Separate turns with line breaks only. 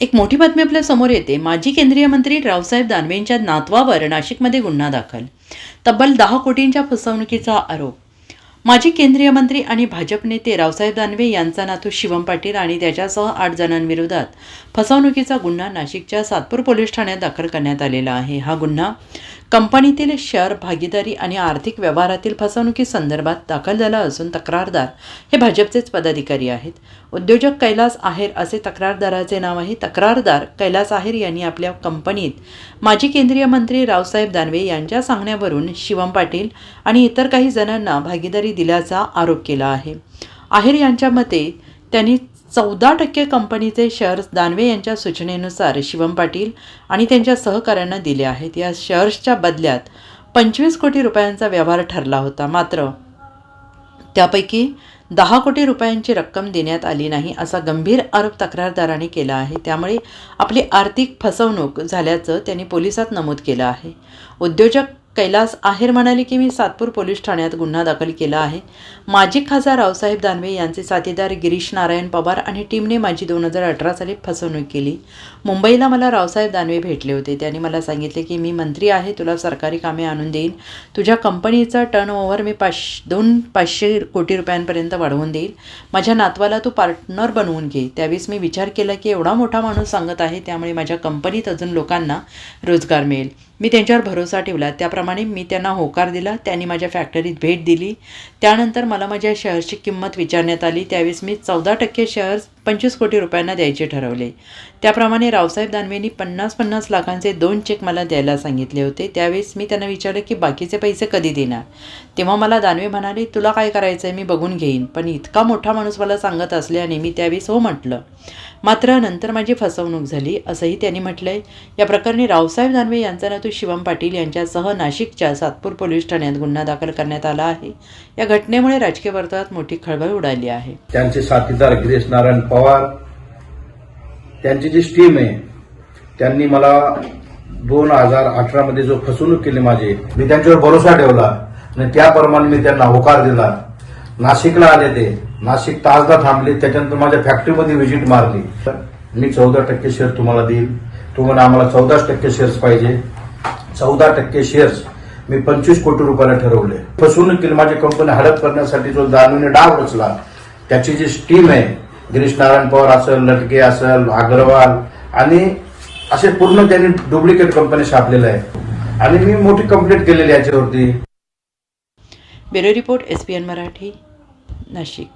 एक मोठी बातमी आपल्यासमोर येते. माजी केंद्रीय मंत्री रावसाहेब दानवेंच्या नातवावर नाशिकमध्ये गुन्हा दाखल. तब्बल दहा कोटींच्या फसवणुकीचा आरोप. माजी केंद्रीय मंत्री आणि भाजप नेते रावसाहेब दानवे यांचा नातू शिवम पाटील आणि त्याच्यासह आठ जणांविरोधात फसवणुकीचा गुन्हा नाशिकच्या सातपूर पोलीस ठाण्यात दाखल करण्यात आलेला आहे. हा गुन्हा कंपनीतील शेअर भागीदारी आणि आर्थिक व्यवहारातील फसवणुकीसंदर्भात दाखल झाला असून तक्रारदार हे भाजपचेच पदाधिकारी आहेत. उद्योजक कैलास आहेर असे तक्रारदाराचे नाव आहे. तक्रारदार कैलास आहेर यांनी आपल्या कंपनीत माजी केंद्रीय मंत्री रावसाहेब दानवे यांच्या सांगण्यावरून शिवम पाटील आणि इतर काही जणांना भागीदारी दिल्याचा आरोप केला आहे. आहेर यांच्या मते त्यांनी चौदा टक्के कंपनीचे शेअर्स दानवे यांच्या सूचनेनुसार शिवम पाटील आणि त्यांच्या सहकाऱ्यांना दिले आहेत. या शेअर्सच्या बदल्यात पंचवीस कोटी रुपयांचा व्यवहार ठरला होता. मात्र त्यापैकी दहा कोटी रुपयांची रक्कम देण्यात आली नाही असा गंभीर आरोप तक्रारदाराने केला आहे. त्यामुळे आपली आर्थिक फसवणूक झाल्याचं त्यांनी पोलिसात नमूद केलं आहे. उद्योजक कैलास आहेर म्हणाले की मी सातपूर पोलीस ठाण्यात गुन्हा दाखल केला आहे. माजी खासदार रावसाहेब दानवे यांचे साथीदार गिरीश नारायण पवार आणि टीमने माझी दोन हजार अठरा साली फसवणूक केली. मुंबईला मला रावसाहेब दानवे भेटले होते. त्यांनी मला सांगितले की मी मंत्री आहे तुला सरकारी कामे आणून देईन. तुझ्या कंपनीचा टर्न ओव्हर मी पाश दोन पाचशे कोटी रुपयांपर्यंत वाढवून देईल. माझ्या नातवाला तू पार्टनर बनवून घे. त्यावेळेस मी विचार केला की एवढा मोठा माणूस सांगत आहे त्यामुळे माझ्या कंपनीत अजून लोकांना रोजगार मिळेल. मी त्यांच्यावर भरोसा ठेवला. त्याप्रमाणे मी त्यांना होकार दिला त्यांनी माझ्या फॅक्टरीत भेट दिली. त्यानंतर मला माझ्या शेअर्सची किंमत विचारण्यात आली. त्यावेळेस मी चौदा टक्के शेअर्स पंचवीस कोटी रुपयांना द्यायचे ठरवले. त्याप्रमाणे रावसाहेब दानवेंनी पन्नास पन्नास लाखांचे दोन चेक मला द्यायला सांगितले होते. त्यावेळेस मी त्यांना विचारलं की बाकीचे पैसे कधी देणार? तेव्हा मला दानवे म्हणाले तुला काय करायचं आहे मी बघून घेईन. पण इतका मोठा माणूस मला सांगत असल्याने मी त्यावेळेस हो म्हटलं. मात्र नंतर माझी फसवणूक झाली. असंही त्यांनी म्हटलंय. या प्रकरणी रावसाहेब दानवे यांचा नातू शिवम पाटील यांच्यासह नाशिकच्या सातपूर पोलीस ठाण्यात गुन्हा दाखल करण्यात आला आहे. या घटनेमुळे राजकीय वर्तुळात मोठी खळबळ उडाली आहे.
त्यांचे साथीदार गिरीश नारायण पवार त्यांची जी स्टीम आहे त्यांनी मला दोन हजार अठरा मध्ये जो फसवणूक केली माझी मी त्यांच्यावर भरोसा ठेवला आणि त्याप्रमाणे मी त्यांना होकार दिला. नाशिकला आले ते. नाशिक तासदा थांबले त्याच्यानंतर माझ्या फॅक्टरीमध्ये व्हिजिट मारली. मी चौदा टक्के शेअर तुम्हाला देईल. तुम्हाला आम्हाला चौदाच टक्के शेअर्स पाहिजे. चौदा टक्के शेअर्स मी पंचवीस कोटी रुपयाला ठरवले. फसवणूक केली माझी कंपनी हडप करण्यासाठी जो दानूने डाव रचला त्याची जी स्टीम आहे गिरीश नारायण पवार असेल लटके असेल अग्रवाल आणि असे पूर्ण त्यांनी डुप्लिकेट कंपनी छापलेलं आहे आणि मी मोठी कंप्लेंट केलेली याच्यावरती.
Bureau report S P N Marathi Nashik.